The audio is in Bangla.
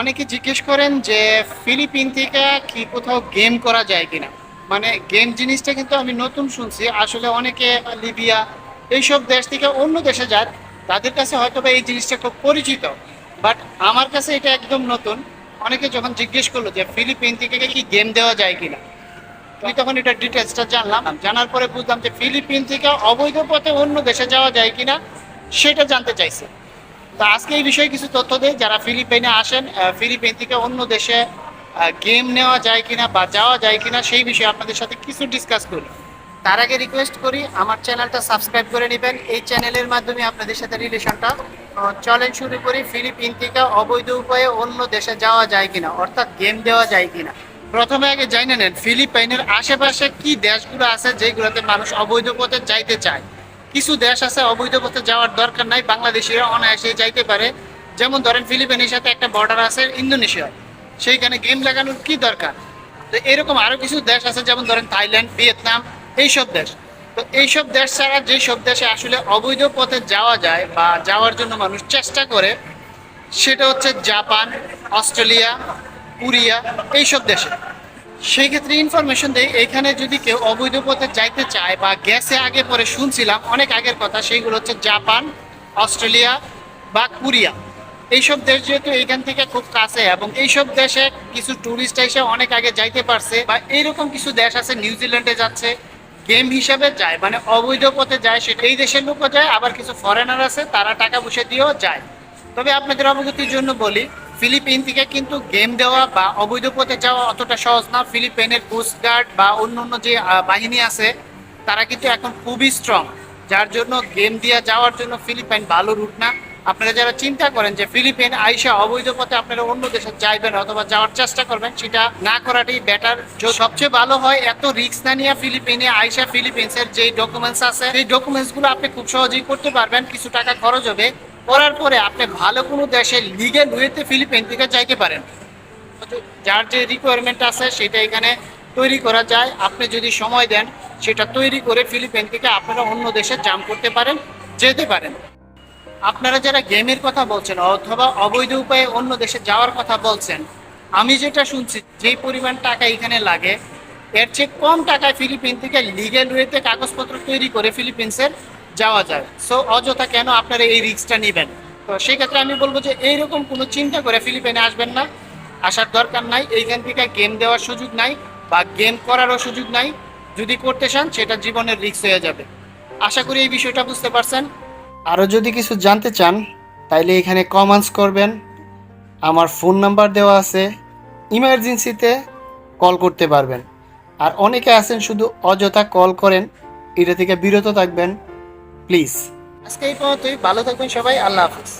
অনেকে জিজ্ঞেস করেন যে ফিলিপিন থেকে কি কোথাও গেম করা যায় কিনা? মানে গেম জিনিসটা কিন্তু আমি নতুন শুনছি। আসলে অনেকে লিবিয়া এইসব দেশ থেকে অন্য দেশে যায় তাদের কাছে হয়তো বা এই জিনিসটা খুব পরিচিত। বাট আমার কাছে এটা একদম নতুন। অনেকে যখন জিজ্ঞেস করল যে ফিলিপিন থেকে কি গেম দেওয়া যায় কিনা? আমি তখন এটা ডিটেলসটা জানলাম। জানার পরে বুঝলাম যে ফিলিপিন থেকে অবৈধ পথে অন্য দেশে যাওয়া যায় কিনা, সেটা জানতে চাইছে। তো আজকে এই বিষয়ে কিছু তথ্য দেই। যারা ফিলিপাইনে আসেন ফিলিপাইন থেকে অন্য দেশে গেম নেওয়া যায় কিনা বা যাওয়া যায় কিনা সেই বিষয়ে আপনাদের সাথে কিছু ডিসকাস করি তার আগে রিকোয়েস্ট করি, আমার চ্যানেলটা সাবস্ক্রাইব করে নেবেন। এই চ্যানেলের মাধ্যমে আপনাদের সাথে রিলেশনটা চলেন শুরু করি। ফিলিপিন থেকে অবৈধ উপায়ে অন্য দেশে যাওয়া যায় কিনা, অর্থাৎ গেম দেওয়া যায় কিনা। প্রথমে আগে জানে নেন, ফিলিপাইনের আশেপাশে কি দেশগুলো আছে যেগুলোতে মানুষ অবৈধ পথে যাইতে চায়? কিছু দেশ আছে অবৈধ পথে যাওয়ার দরকার নাই, বাংলাদেশিরা অনায়াসে যাইতে পারে। যেমন ধরেন ফিলিপাইনের সাথে একটা বর্ডার আছে ইন্দোনেশিয়া সেইখানে গেম লাগানোর কি দরকার? তো এরকম আরও কিছু দেশ আছে, যেমন ধরেন থাইল্যান্ড, ভিয়েতনাম, এইসব দেশ। তো এইসব দেশ ছাড়া যেসব দেশে আসলে অবৈধ পথে যাওয়া যায় বা যাওয়ার জন্য মানুষ চেষ্টা করে, সেটা হচ্ছে জাপান, অস্ট্রেলিয়া, কোরিয়া, এইসব দেশে। সেই ক্ষেত্রে ইনফরমেশন দেই, এখানে যদি কেউ অবৈধ পথে যাইতে চায় বা গেছে আগে পরে শুনছিলাম, অনেক আগের কথা, সেইগুলো হচ্ছে জাপান, অস্ট্রেলিয়া বা কোরিয়া। এইসব দেশ যেহেতু এইখান থেকে খুব কাছে এবং এইসব দেশে কিছু ট্যুরিস্ট এসে অনেক আগে যাইতে পারছে বা এইরকম কিছু দেশ আছে নিউজিল্যান্ডে যাচ্ছে গেম হিসাবে যায় মানে অবৈধ পথে যায় সেটা এই দেশের লোকও যায়, আবার কিছু ফরেনার আছে, তারা টাকা পয়সা দিয়েও যায়। তবে আপনাদের অবগতির জন্য বলি ফিলিপিন থেকে কিন্তু গেম দেওয়া বা অবৈধ পথে যাওয়া অতটা সহজ না। ফিলিপাইনের কোস্টগার্ড বা অন্য অন্য যে বাহিনী আছে, তারা কিন্তু এখন খুবই স্ট্রং যার জন্য গেম দিয়ে যাওয়ার জন্য ফিলিপাইন ভালো রুট না। আপনারা যারা চিন্তা করেন যে ফিলিপিন আইসা অবৈধ পথে আপনারা অন্য দেশে যাইবেন অথবা যাওয়ার চেষ্টা করবেন, সেটা না করাটাই বেটার সবচেয়ে ভালো হয় এত রিস্ক না নিয়ে ফিলিপিনে আইসা ফিলিপিন্সের যে ডকুমেন্টস আছে, সেই ডকুমেন্টসগুলো আপনি খুব সহজেই করতে পারবেন। কিছু টাকা খরচ হবে। করার পরে আপনি ভালো কোনো দেশে লিগেল ওয়েতে ফিলিপিন থেকে যাইতে পারেন। যার যে রিকোয়ারমেন্ট আছে সেটা এখানে তৈরি করা যায়। আপনি যদি সময় দেন, সেটা তৈরি করে ফিলিপিন থেকে আপনারা অন্য দেশে জাম করতে পারেন, যেতে পারেন। আপনারা যারা গেমের কথা বলছেন অথবা অবৈধ উপায়ে অন্য দেশে যাওয়ার কথা বলছেন, আমি যেটা শুনছি যেই পরিমাণ টাকা এখানে লাগে, এর চেয়ে কম টাকায় ফিলিপিন থেকে লিগেল ওয়েতে কাগজপত্র তৈরি করে ফিলিপিন্সের যাওয়া যায়। সো অযথা কেন আপনারা এই রিস্কটা নেবেন? তো সেই ক্ষেত্রে আমি বলব যে, এইরকম কোনো চিন্তা করে ফিলিপিনে আসবেন না। আসার দরকার নাই, এইখান থেকে গেম দেওয়ার সুযোগ নাই বা গেম করারও সুযোগ নাই। যদি করতে চান, সেটা জীবনের রিস্ক হয়ে যাবে। আশা করি এই বিষয়টা বুঝতে পারছেন। আরও যদি কিছু জানতে চান, তাইলে এখানে কমেন্টস করবেন। আমার ফোন নাম্বার দেওয়া আছে। ইমার্জেন্সিতে কল করতে পারবেন। আর অনেকে আছেন শুধু অযথা কল করেন, এটা থেকে বিরত থাকবেন। প্লিজ। আজকে এই পর্যন্তই ভালো থাকবেন সবাই আল্লাহ হাফিজ।